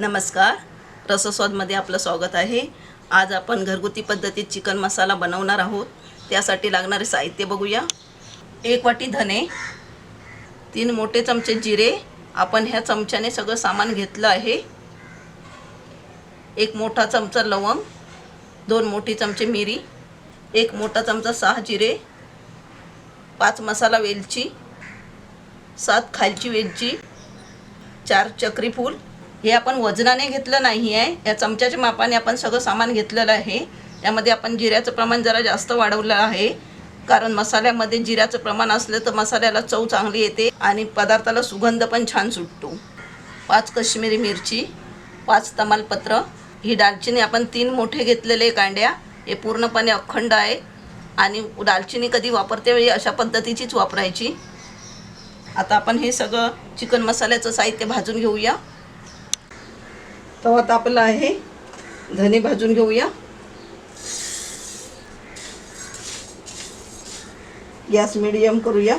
नमस्कार. रसस्वादमध्ये आपलं स्वागत आहे. आज आपण घरगुती पद्धतीत चिकन मसाला बनवणार आहोत. त्यासाठी लागणारे साहित्य बघूया. एक वाटी धने तीन मोठे चमचे जिरे आपण ह्या चमच्याने सगळं सामान घेतलं आहे. एक मोठा चमचा लवंग दोन मोठी चमचे मिरी एक मोठा चमचा सहा जिरे पाच मसाला वेलची सात खालची वेलची चार चक्री फूल हे आपण वजनाने घेतलं नाही आहे. या चमच्याच्या मापाने आपण सगळं सामान घेतलेलं आहे. त्यामध्ये आपण जिऱ्याचं प्रमाण जरा जास्त वाढवलं आहे. कारण मसाल्यामध्ये जिऱ्याचं प्रमाण असलं तर मसाल्याला चव चांगली येते आणि पदार्थाला सुगंध पण छान सुटतो. पाच कश्मीरी मिरची पाच तमालपत्र ही दालचिनी आपण तीन मोठे घेतलेले कांड्या. हे पूर्णपणे अखंड आहे. आणि दालचिनी कधी वापरते वेळी अशा पद्धतीचीच वापरायची. आता आपण हे सगळं चिकन मसाल्याचं साहित्य भाजून घेऊया. तवा तापला आहे. धने भाजून घेऊया. गॅस मिडियम करूया.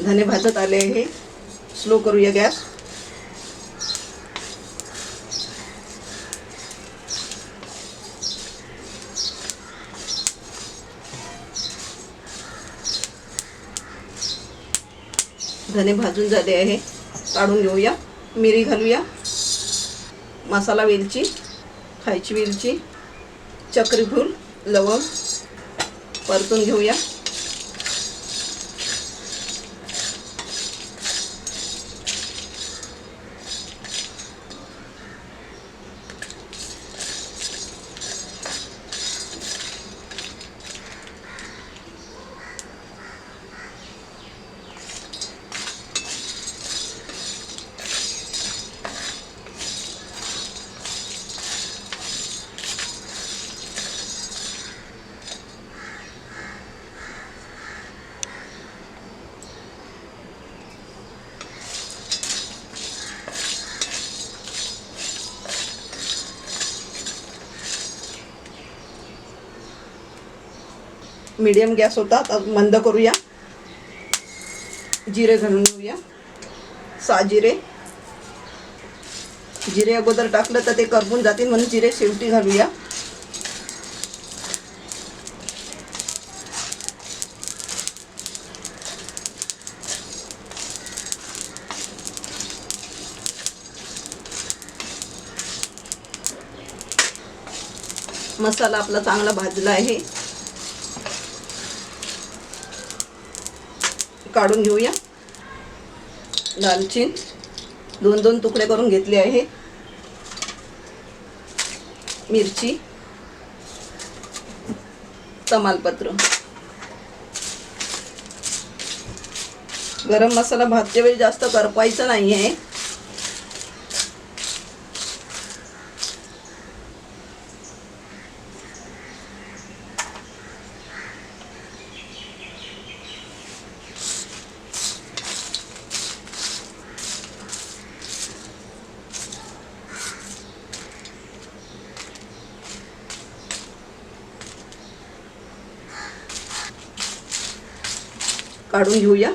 धने भाजत आले आहे. स्लो करूया गॅस. धने भाजून झाले आहे. काढून घेऊया. मिरी घालूया. मसाला वेलची खायची वेलची चक्रीफूल लवंग परतून घेऊया. मीडियम गॅस होता तर मंद करूया. जिरे घालून घेऊया. सहा जिरे. जिरे अगोदर टाकलं तर ते करपून जातील म्हणून जिरे शेवटी घालूया. मसाला आपला चांगला भाजला आहे. काढून घेऊया. दालचीन दोन दोन तुकडे करून घेतले आहे. मिरची. तमालपत्र. गरम मसाला भातच्या वेळी जास्त करपायचा नाही आहे काढून घेऊया.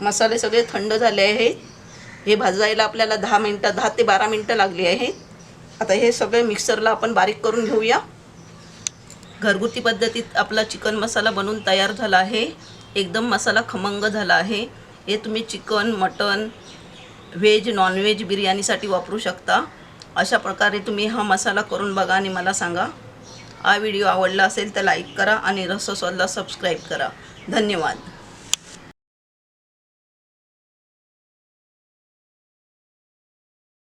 मसाले सगळे थंड झाले आहेत हे भाजायला आपल्याला दहा मिनटं दहा ते बारा मिनटं लागली आहे. आता हे सगळे मिक्सरला आपण बारीक करून घेऊया. घरगुती पद्धतीत आपला चिकन मसाला बनून तयार झाला आहे. एकदम मसाला खमंग झाला आहे. हे तुम्ही chicken mutton veg non veg बिर्याणीसाठी वापरू शकता. अशा प्रकारे तुम्ही हा मसाला करून बघा आणि मला सांगा. हा व्हिडिओ आवडला असेल तर लाईक करा आणि रसस्वादला सबस्क्राईब करा. धन्यवाद.